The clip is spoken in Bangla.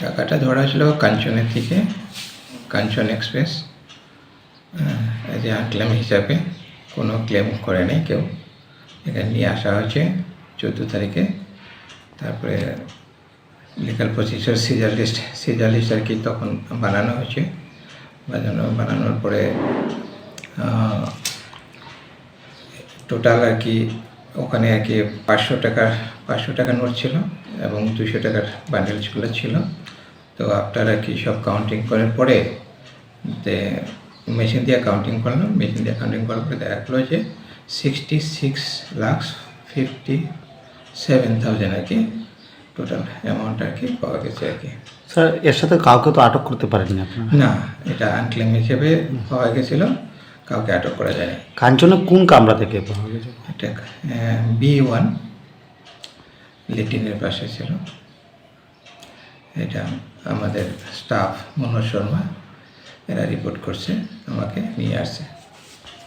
টাকাটা ধরা ছিল কাঞ্চনের থেকে, কাঞ্চন এক্সপ্রেস এ আনক্লেম হিসাবে কোনো ক্লেম করে নেই কেউ। এখানে নিয়ে আসা হয়েছে চোদ্দ তারিখে। তারপরে legal procedure seizure list seizure list আর কি তখন বানানো হয়েছে। বানানো, বানানোর পরে টোটাল আর কি ওখানে আর কি পাঁচশো টাকার পাঁচশো টাকার নোট ছিল এবং দুশো টাকার বান্ডেলসগুলো ছিল। তো আপনারা কি সব কাউন্টিং করার পরে যে মেশিন দিয়ে কাউন্টিং করলাম মেশিন দিয়ে কাউন্টিং করার পরে দেখা গেলো যে sixty six lakhs fifty seven thousand আর কি টোটাল অ্যামাউন্ট আর কি পাওয়া গেছে আর কি। স্যার এর সাথে কাউকে তো আটক করতে পারেননি আপনারা? না এটা আনক্লেম হিসেবে পাওয়া গেছিল কাউকে আটক করা যায়নি। কাঞ্চনে কোন কামরা থেকে পাওয়া গেছে? এটা বি ওয়ান লেটিনের পাশে ছিল। এটা আমাদের স্টাফ মনোজ শর্মা এরা রিপোর্ট করছে আমাকে নিয়ে আসছে।